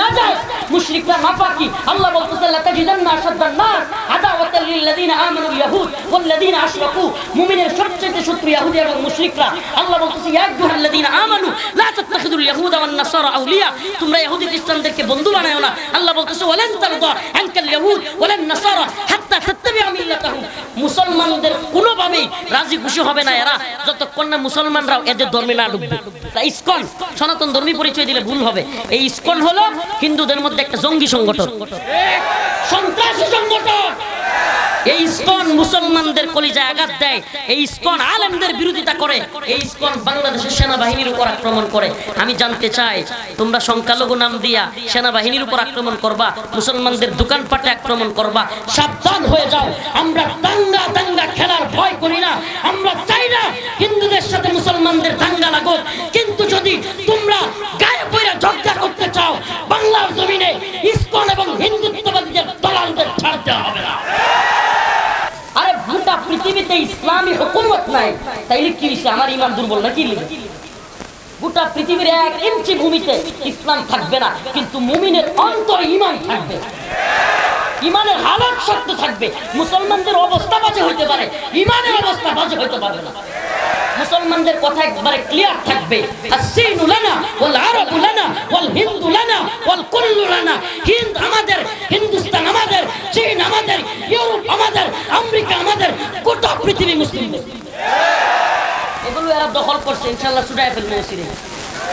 না যায় মুশরিকরা নাপাকি আল্লাহ বলতেছে লাতাজিদান্না আশাদ্দান নাস আদাওয়াতাল লিল্লাযিনা আমানুল ইয়াহুদ ওয়াল্লাযিনা আশরাকু মুমিনের সবচেয়ে শত্রু ইহুদি এবং মুশরিকরা আল্লাহ বলতেছে ইয়া আইয়ুহাল্লাযিনা আমানু লা তাত্তাখিদুল ইয়াহুদা ওয়ান নাসারা আউলিয়া তোমরা ইহুদি খ্রিস্টানদেরকে বন্ধু বানায়ো না আল্লাহ বলতেছে ওয়ালান তারদা আনকাল ইয়াহুদ ওয়ালান নাসারা হাত্তা তাত্তাবিআ মিল্লাতাহুম মুসলমানদের কোনোভাবেই রাজি খুশি হবে না এরা। যতক্ষণ না মুসলমানরাও এদের ধর্মে না ডুববে। ইস্কন, সনাতন ধর্মী পরিচয় দিলে ভুল হবে। এই ইস্কন হলো হিন্দুদের মধ্যে একটা জঙ্গি সংগঠন। সন্ত্রাসী সংগঠন। মুসলমানদের আঘাত দেয়, এই ইসকন আলেমদের বিরোধিতা করে, এই ইসকন বাংলাদেশের সেনাবাহিনীর উপর আক্রমণ করে। আমি জানতে চাই, তোমরা সংখ্যালঘু নাম দিয়া সেনাবাহিনীর উপর আক্রমণ করবা, মুসলমানদের দোকানপাটে আক্রমণ করবা, সাবধান হয়ে যাও। আমরা দাঙ্গা দাঙ্গা খেলার ভয় করি না, আমরা চাই না হিন্দুদের সাথে মুসলমানদের দাঙ্গা লাগুক। কিন্তু যদি তোমরা পৃথিবীতে ইসলামী হুকুমত নাই। তাইলে কি আমার ইমান দুর্বল না কি লিখে গোটা পৃথিবীর এক ইঞ্চি ভূমিতে ইসলাম থাকবে না, কিন্তু মুমিনের অন্তর ইমান থাকবে। ইমানের হালত শক্ত থাকবে। মুসলমানদের অবস্থা বাজে হইতে পারে, ইমানের অবস্থা বাজে হইতে পারবে না। মুসলমানদের কথা একবারে ক্লিয়ার থাকবে। লানা, ওয়াল আরাবু লানা, ওয়াল হিন্দু লানা, ওয়াল কুল্লু লানা। হিন্দ আমাদের, হিন্দুস্তান আমাদের, চীন আমাদের, ইউরোপ আমাদের, আমেরিকা আমাদের। গোটা পৃথিবী মুসলিমদের এগুলো এরা দখল করছে, ইনশাআল্লাহ ছুটাই ফেলবে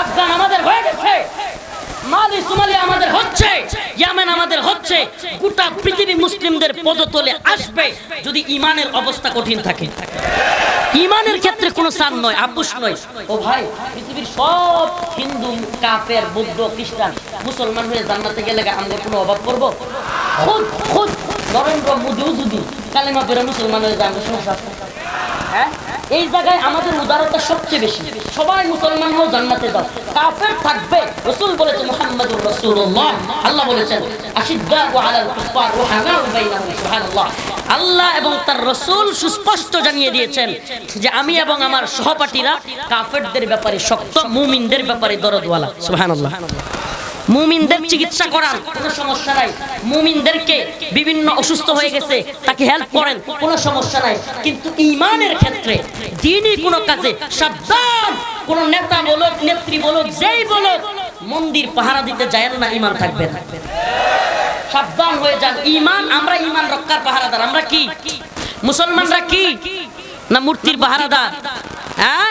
আফগান আমাদের হয়ে গেছে। যদি ইমানের অবস্থা কঠিন থাকে। ইমানের ক্ষেত্রে কোনো সান নয় ও ভাই সব হিন্দু, কাফের, বৌদ্ধ, খ্রিস্টান, মুসলমান হয়ে জান্নাতে গেলে আমরা কোনো অভাব করব? হয়ে আল্লাহ এবং তার রসুল সুস্পষ্ট জানিয়ে দিয়েছেন যে আমি এবং আমার সহপাঠীরা কাফেরদের ব্যাপারে শক্ত, মুমিনদের ব্যাপারে দরদওয়ালা। সুবহানাল্লাহ। মুমিনদের চিকিৎসা করান। কোনো সমস্যা নাই। মুমিনদেরকে বিভিন্ন অসুস্থ হয়ে গেছে, তাকে হেল্প করেন, কোনো সমস্যা নাই। কিন্তু ইমানের ক্ষেত্রে, দিনই কোনো কাজে, সাবধান। কোন নেতা বলুক, নেত্রী বলুক, যেই বলুক, মন্দির পাহারা দিতে যায় না, ইমান থাকবে না। সাবধান হয়ে যান। ইমান, আমরা ইমান রক্ষার পাহারাদার। আমরা কি? মুসলমানরা কি? না মূর্তির পাহারাদার? হ্যাঁ?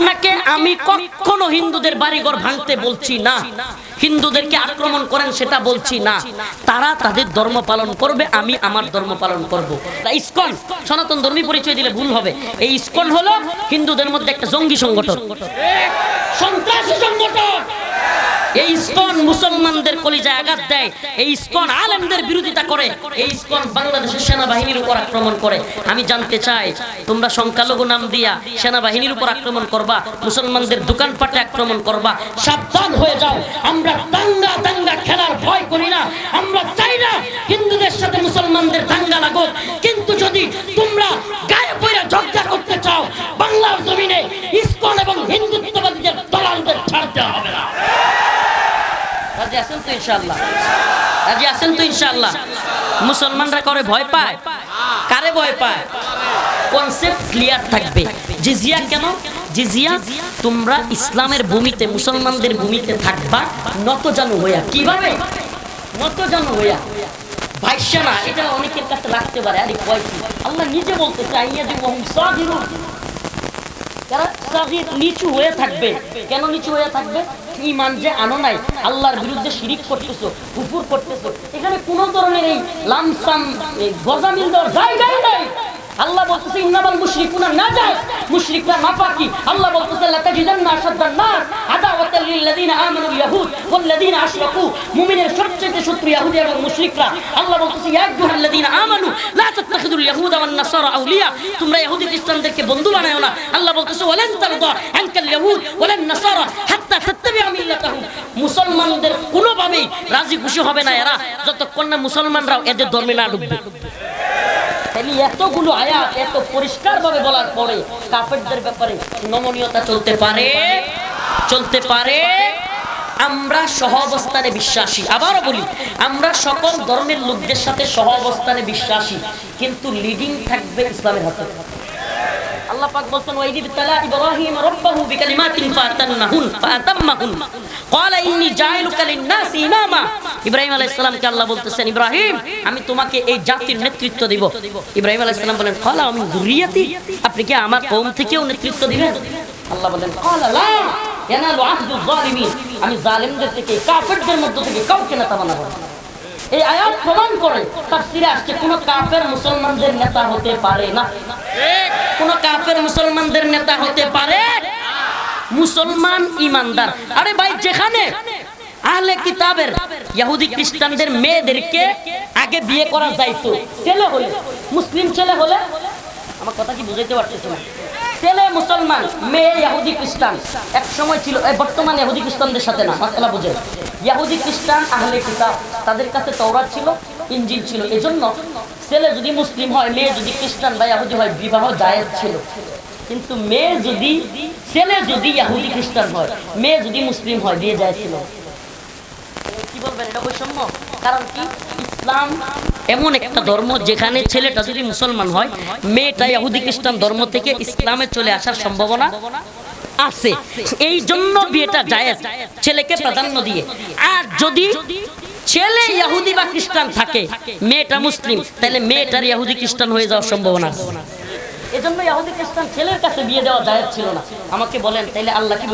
আপনাকে আমি কখনো হিন্দুদের বাড়িঘর ভাঙতে বলছি না। হিন্দুদেরকে আক্রমণ করেন সেটা বলছি না। তারা তাদের ধর্ম পালন করবে, আমি আমার ধর্ম পালন করব। ইস্কন, সনাতন ধর্মী পরিচয় দিলে ভুল হবে। এই ইস্কন হলো হিন্দুদের মধ্যে একটা জঙ্গি সংগঠন। সন্ত্রাসী সংগঠন। এই ইসকন মুসলমানদের কলিজায় আঘাত দেয়, এই ইসকন আলেমদের বিরোধিতা করে, এই ইসকন বাংলাদেশের সেনাবাহিনীর উপর আক্রমণ করে। আমি জানতে চাই, তোমরা সংখ্যালঘু নাম দিয়া সেনাবাহিনীর উপর আক্রমণ করবা, মুসলমানদের দোকানপাটে আক্রমণ করবা, সাবধান হয়ে যাও। আমরা দাঙ্গা দাঙ্গা খেলার ভয় করি না, আমরা চাই না হিন্দুদের সাথে মুসলমানদের দাঙ্গা লাগুক। কিন্তু যদি তোমরা গায়ে পয়রা ঝগড়া করতে চাও, বাংলার জমিনে ইসকন এবং হিন্দুত্ববাদীদের দলালদের ছাড়তে হবে। তো আছেন তো ইনশাআল্লাহ। মুসলমানরা করে ভয় পায়? কারে ভয় পায়? কনসেপ্ট ক্লিয়ার থাকবে। জিজিয়া কেন? জিজিয়া, তোমরা ইসলামের ভূমিতে, মুসলমানদের ভূমিতে থাকবা নত জানু হইয়া। কীভাবে? নত জানু হইয়া। ভাইসা না, এটা অনেকের কাছে লাগতে পারে। আরে কয় আল্লাহ নিজে বলতে আইয়া যে যারা নিচু হয়ে থাকবে। কেন নিচু হয়ে থাকবে? ইমান যে আনো নাই, আল্লাহর বিরুদ্ধে শিরিক করতেছো কুকুর করতেছো, এখানে কোনো ধরনের এই লামসাম গজামিল দেওয়ার জায়গাই নাই। আল্লাহ বলতেছে, ইন্নামাল মুশরিকুনা নাজাস। মুশরিকরা নাপাকি আল্লাহ বলতেছে, লাতাজিদান্না আশাদ্দান নাস আদাওয়াতাল লিল্লাযিনা আমানুল ইয়াহুদ ওয়াল্লাযিনা আশরাকু। মুমিনের সবচেয়ে শত্রু ইহুদি এবং মুশরিকরা। আল্লাহ বলতেছে, ইয়া আইয়ুহাল্লাযিনা আমানু, লা তাত্তাখিদুল ইয়াহুদা ওয়ান নাসারা আউলিয়া। তোমরা ইহুদি খ্রিস্টানদেরকে বন্ধু বানায়ো না। আল্লাহ বলতেছে, ওয়ালান তারদা আনকাল ইয়াহুদ ওয়ালান নাসারা হাত্তা তাত্তাবিআ মিল্লাতাহুম। মুসলমানদের কোনোভাবেই রাজি খুশি হবে না এরা। যতক্ষণ না মুসলমানরাও এদের ধর্মে না ঢুকবে তাহলে এতগুলো আয়াত এত পরিষ্কার ভাবে বলার পরে কাফেরদের ব্যাপারে নমনীয়তা চলতে পারে? চলতে পারে? আমরা সহ অবস্থানে বিশ্বাসী। আবারও বলি, আমরা সকল ধর্মের লোকদের সাথে সহ অবস্থানে বিশ্বাসী, কিন্তু লিডিং থাকবে ইসলামের হাতে। আল্লাহ পাক বলছেন ওয়াইদি বিতালা ইব্রাহিম রাব্বাহু বিকালিমাতিন ফাতান্নাহুন, ফাতাম্মাহুন। ক্বালা, ইন্নী জাইলুকা লিন-নাসি ইমামা। ইব্রাহিম আলাইহিস সালামকে আল্লাহ বলতেছেন, ইব্রাহিম, আমি তোমাকে এই জাতির নেতৃত্ব দেব। ইব্রাহিম আলাইহিস সালাম বলেন, ক্বালা, আমি যুরিয়াতি আপনি কি আমার কওম থেকেও নেতৃত্ব দিবেন? আল্লাহ বলেন, ক্বালা, লা, ইয়ানালু আহদু যালিমিন আমি জালিমদের থেকে, কাফেরদের মধ্য থেকে কাউকে নেতা বানাবো না। এই আয়াত প্রমাণ করে তাফসিরে আসছে কোন কাফের মুসলমানদের নেতা হতে পারে না। কোন কাফের মুসলমানদের নেতা হতে পারে মুসলমান ইমানদার। আরে ভাই যেখানে আহলে কিতাবের ইহুদি খ্রিস্টানদের মেয়েদেরকে আগে বিয়ে করা যাইতো ছেলে হলে মুসলিম ছেলে হলে আমার কথা কি বুঝাইতে পারতেছি না? ছেলে মুসলমান মেয়ে ইহুদি খ্রিস্টান এক সময় ছিল এই বর্তমান ইহুদি খ্রিস্টানদের সাথে না মাসালা বুঝে ইহুদি খ্রিস্টান আহলে কিতাব। তাদের কাছে তওরাত ছিল, ইনজিল ছিল। এজন্য ছেলে যদি মুসলিম হয়, মেয়ে যদি খ্রিস্টান বা ইহুদি হয়, বিবাহ জায়েজ ছিল। কিন্তু মেয়ে যদি, ছেলে যদি ইহুদি খ্রিস্টান হয়, মেয়ে যদি মুসলিম হয়, বিয়ে জায়েজ ছিল। কি বলবেন, এটা বৈষম্য? কারণ কি? ইসলাম এমন একটা ধর্ম যেখানে ছেলেটা যদি মুসলমান হয়, মেয়েটা ইহুদি খ্রিস্টান ধর্ম থেকে ইসলামে চলে আসার সম্ভাবনা আছে। এই জন্য বিয়েটা জায়েজ। ছেলেকে প্রাধান্য দিয়ে। আর যদি ছেলে ইহুদি বা খ্রিস্টান থাকে মেয়েটা মুসলিম তাহলে মেয়েটার ইহুদি খ্রিস্টান হয়ে যাওয়ার সম্ভাবনা। এজন্য ইহুদি খ্রিস্টান ছেলের কাছে বিয়ে দেওয়া জায়েজ ছিল না। আমাকে বলেন তাইলে আল্লাহ কি